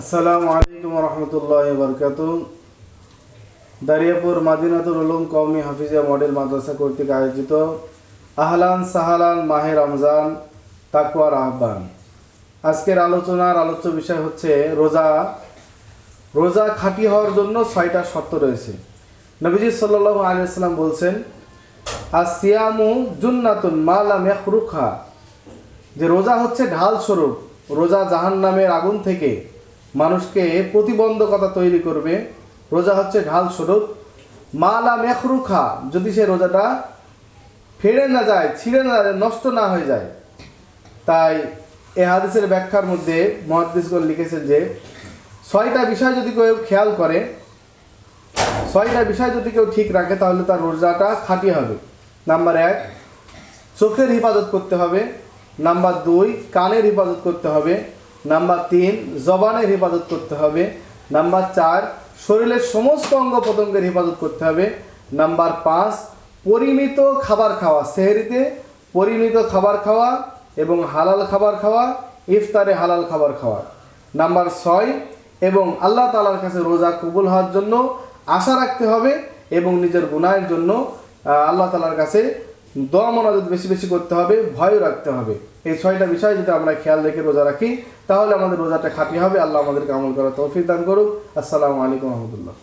আসসালামু আলাইকুম রহমতুল্লাহ বরকাত দারিয়াপুর মাদিনাতুল উলুম কওমি হাফিজা মডেল মাদ্রাসা কর্তৃক আয়োজিত আহলান সাহালান মাহে রমজান তাকওয়ার আহ্বান। আজকের আলোচনার আলোচ্য বিষয় হচ্ছে রোজা। রোজা খাঁটি হওয়ার জন্য ছয়টা শর্ত রয়েছে। নবীজি সাল্লাল্লাহু আলাইহি বলছেন আর সিয়ামু জুন্নাতুন মালাম ইয়াখরুখা যে রোজা হচ্ছে ঢাল স্বরূপ, রোজা জাহান নামের আগুন থেকে মানুষকে প্রতিবন্ধকতা তৈরি করবে। রোজা হচ্ছে ঢাল স্বরূপ। মালা মেখরুখা, যদি সে রোজাটা ফেড়ে না যায়, ছিঁড়ে না যায়, নষ্ট না হয়ে যায়। তাই এ হাদিসের ব্যাখ্যার মধ্যে মহাদিসগণ লিখেছেন যে, ছয়টা বিষয় যদি কেউ খেয়াল করে, ছয়টা বিষয় যদি কেউ ঠিক রাখে, তাহলে তার রোজাটা খাঁটি হবে। নাম্বার এক, চোখের হেফাজত করতে হবে। নাম্বার দুই, কানের হেফাজত করতে হবে। নাম্বার তিন জবানের হেফাজত করতে হবে। নাম্বার চার, শরীরের সমস্ত অঙ্গ প্রত্যঙ্গের হেফাজত করতে হবে। নাম্বার পাঁচ, পরিমিত খাবার খাওয়া, সেহরিতে পরিমিত খাবার খাওয়া এবং হালাল খাবার খাওয়া, ইফতারে হালাল খাবার খাওয়া। নাম্বার ছয়, এবং আল্লাহ তালার কাছে রোজা কবুল হওয়ার জন্য আশা রাখতে হবে এবং নিজের গুনাহের জন্য আল্লাহ তালার কাছে দোয়া মনাজত বেশি বেশি করতে হবে, ভয়ও রাখতে হবে। এই ছয়টা বিষয় যদি আমরা খেয়াল রেখে রোজা রাখি, তাহলে আমাদের রোজাটা খাঁটি হবে। আল্লাহ আমাদেরকে আমল করার তৌফিক দান করুক। আসসালামু আলাইকুম রহমতুল্লাহ।